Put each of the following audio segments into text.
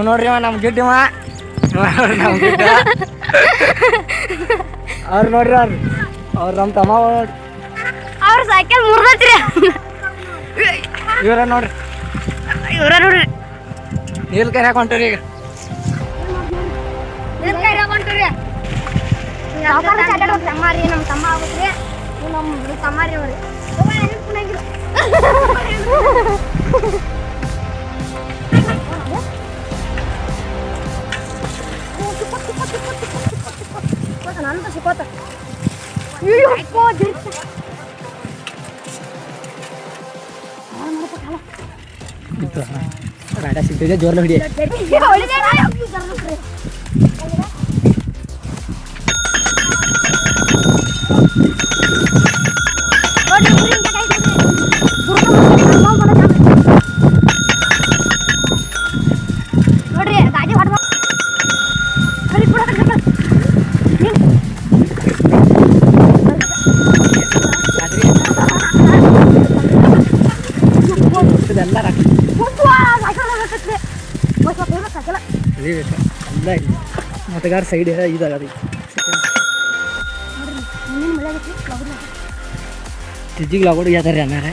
ನೋಡ್ರಿ ಅವ ನಮ್ಮ ಗಿಡ್ಡಿವ ನೋಡ್ರಿ ನಮ್ಮ ಗಿಡ್ಡ ಅವ್ರು ನೋಡ್ರಿ ಅವ್ರು. ಅವ್ರು ನಮ್ಮ ತಮ್ಮ ಅವ್ರು ಅವ್ರ ಸೈಕಲ್ ಮುರ್ದತ್ರಿ ಇವ್ರ ನೋಡ್ರಿ. ಇವ್ರ ನೋಡ್ರಿ. ನೀಲ್ ಕೈ ಹಾಕೊಂಡ್ರಿ ಈಗ ತಮ್ಮ ರೀ ನಮ್ಮ ತಮ್ಮ ಆಗುತ್ತೆ ನಮ್ಮ ತಮ್ಮ ರೀ ಅವ್ರಿ. 안다 죽었다 이거 이거 진짜 જોર લડી ಇಲ್ಲ ಮತಗಾರ ಸೈಡ್ ಇದಾಗದ. ತಿಜ್ಜಿಗೆ ಲಾಗೋಡಿ ಯಾವ್ದಾರ ಅನ್ನಾರೆ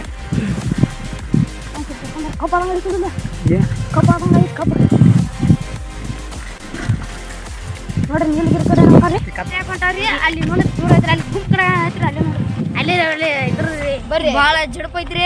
ನೋಡ್ರಿ ಅಲ್ಲಿ ಅಲ್ಲಿ ಗುಂಪ್ ಕಡೆ ಐತ್ರಿ ಅಲ್ಲಿ ನೋಡ್ರಿ. ಅಲ್ಲಿ ಅಲ್ಲಿ ಇದ್ರದ್ರಿ ಬರ್ರಿ. ಭಾಳ ಜಡಪ್ ಐತ್ರಿ.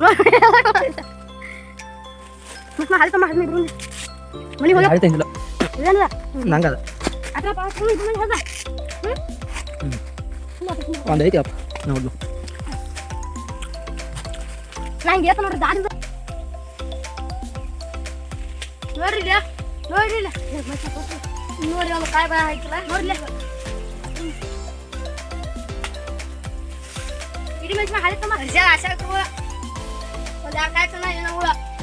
ನೋಡ್ರಿ ಮತ್ತೆ ಹಾಲಿ ತಮ್ಮ ಹಾಲಿ ಇಬ್ರು ಮನೆ ಹೋಗ ಆಯ್ತಂಗಿಲ್ಲ ಇದೇನಿಲ್ಲ ನಂಗದ ಅದ್ರ ಪಾಸ್ ಇದು ಮನೆ ಹೋದ ಒಂದು ಐತಿ ಅಪ್ಪ ನೋಡ್ಲು ನಂಗೆ ಏತ ನೋಡ್ರಿ ದಾಡಿ ನೋಡ್ರಿ ಇಲ್ಲ ನೋಡ್ರಿ ಇಲ್ಲ ನೋಡಿ ಒಂದು ಕಾಯಿ ಬಾಯ ಹಾಕಿಲ್ಲ ನೋಡ್ಲಿ ಇಡೀ ಮೆಣಸಿನ ಹಾಲಿ ತಮ್ಮ ಹರ್ಷ ಆಶಾ 该承担你的任了。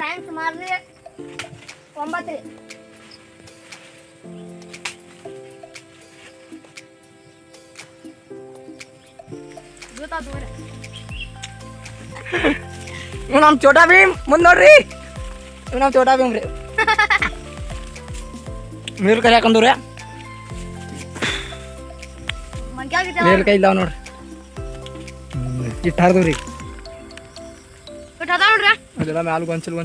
ಟೈಮ್ ಸುಮಾರು ರೀ ಒಂಬತ್ತು ರೀ ಜೂತ ದೂರ ಇವ್ ನಮ್ಮ ಚೋಟಾ ಭೀಮ್ ಮುಂದೆ ನೋಡ್ರಿ ಇವ್ ನಮ್ಮ ಚೋಟಾ ಭೀಮ್ ರೀ ನೀರು ಕೈ ಹಾಕೊಂಡ್ರಿ ಮಂಗ್ಯಾಗಿದ್ದೆ ನೀರು ಕೈ ಇದ್ದಾವ ನೋಡ್ರಿ ಇಟ್ಟು ಹರಿದು ಅದ ನೋಡ್ರಿ. ಅದೆಲ್ಲ ಮ್ಯಾಲ ಗೊಂಚಲ್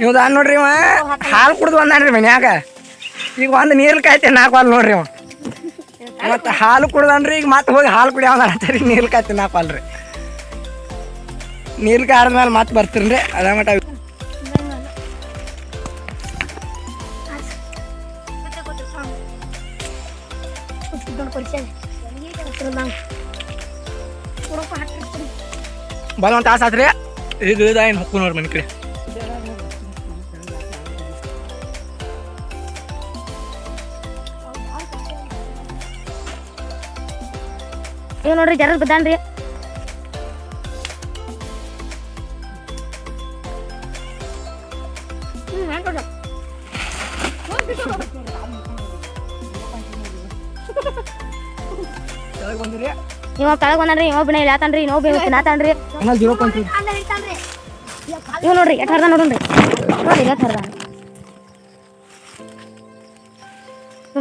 ನೀವು ದಾನ್ ನೋಡ್ರಿ ಇವ. ಹಾಲು ಕುಡ್ದು ಒಂದಾನ್ರಿ ಮನ್ಯಾಗ. ಈಗ ಒಂದು ನೀರ್ ಕಾಯ್ತೇನೆ ನಾಲ್ಕು ಹಾಲು ನೋಡ್ರಿ ಇವ. ಮತ್ತೆ ಹಾಲು ಕುಡ್ದನ್ರಿ ಈಗ ಮತ್ತೆ ಹೋಗಿ ಹಾಲು ಕುಡಿಯೋದ್ರಿ ನೀರು ಕಾಯ್ತೇನೆ ನಾಲ್ಕು ಹಾಲು ರೀ. ನೀರು ಕಾಯ್ದ್ಮೇಲೆ ಮತ್ತೆ ಬರ್ತೀನಿ ರೀ ಅದ ಮಟ ಬಲ ಒಂದು ತಾಸು ಆತ್ರಿ ಇದು ಇದು ಏನು ಹೊಕ್ಕು ನೋಡ್ರಿ ಮನೆ ಕಡೆ ಇವ್ ನೋಡ್ರಿ ಜರ ಬಿದ್ದಾನ್ರಿ ಹ್ಮ್ ಹೆಂಗ್ ಕೊಡ್ರಿ? ಕೆಳಗೆ ಬಂದ್ರಿ ಇವ ಕೆಳಗೆ ಬಂದ್ರಿ ಇವ ಬಿನ ಇಲ್ಲಿ ಆತಾನ್ರಿ ಇವ ತಿನ್ನಾತಾನ್ರಿ ಆಮೇಲೆ ಜೀರೋ ಪಾಯಿಂಟ್ ಇವ್ ನೋಡ್ರಿ ಎಟ್ ಹರ್ದ ನೋಡ್ರಿ ನೋಡ್ರಿ ಎಟ್ ಹರ್ದ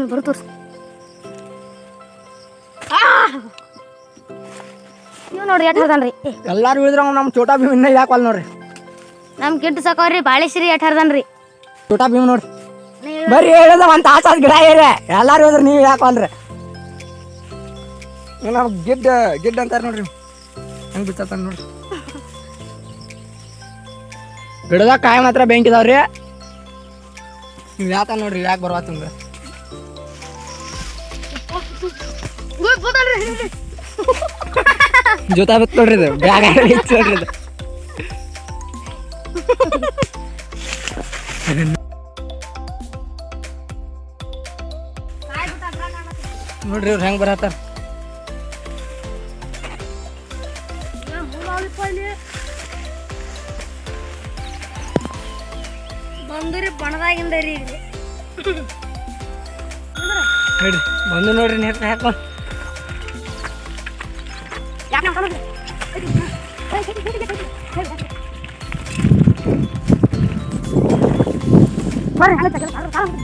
ಬರು ತೋರ್ಸು. ಇವ್ ನೋಡ್ರಿ ಎಟ್ ಹರ್ದನ್ರಿ. ಎಲ್ಲಾರು ಇಳಿದ್ರ ನಮ್ಮ ಚೋಟಾ ಭೀಮ್ ಇನ್ನ ಯಾಕಲ್ಲ ನೋಡ್ರಿ ನಮ್ ಕಿಟ್ಟು ಸಕವ್ರಿ ಬಾಳೆಶ್ರೀ ಎಟ್ ಹರ್ದನ್ರಿ. ಚೋಟಾ ಭೀಮ್ ನೋಡ್ರಿ. ಬರೀ ಹೇಳದ ಒಂದು ತಾಸಾದ ಗಿಡ ಏರಿ ಎಲ್ಲಾರು ಹೋದ್ರೆ ನೀವು ಯಾಕಲ್ರಿ ನಾವು ಗೆಡ್ಡ ಗೆಡ್ಡ ಅಂತಾರೆ ನೋಡ್ರಿ ಹೆಂಗೆ ಬಿತ್ತಾರ ನೋಡ್ರಿ. ಗಿಡದಾಗ ಕಾಯಿ ಮಾತ್ರ ಬೆಂಕಿ ಇದಾವ್ರಿ ನೀವು ಯಾತ ನೋಡ್ರಿ ಯಾಕೆ ಬರ್ವಾತಂಗ ಜೊತೆ ಬತ್ ನೋಡ್ರಿ ಇದು. ಬ್ಯಾಗ್ ನೋಡ್ರಿ ಇದು. ನೋಡ್ರಿ ಇವ್ರು ಹೆಂಗೆ ಬರತ್ತಾರ. ಬಂದ್ರಿ ಬಣದಾಗಿಂದ ರೀ ಇಲ್ಲಿ ನೋಡ್ರಿ ಬಂದು ನೋಡ್ರಿ ನೇತ್ರ ಹಾಕೊಂಡು ಯಾಕೆ ಅನ್ಕೊಳ್ಳೋದು? ಬರ್ರಿ, ಹಳೆ ತಗೊಳ್ಳಿ, ಬರ್ರಿ, ಬರ್ರಿ.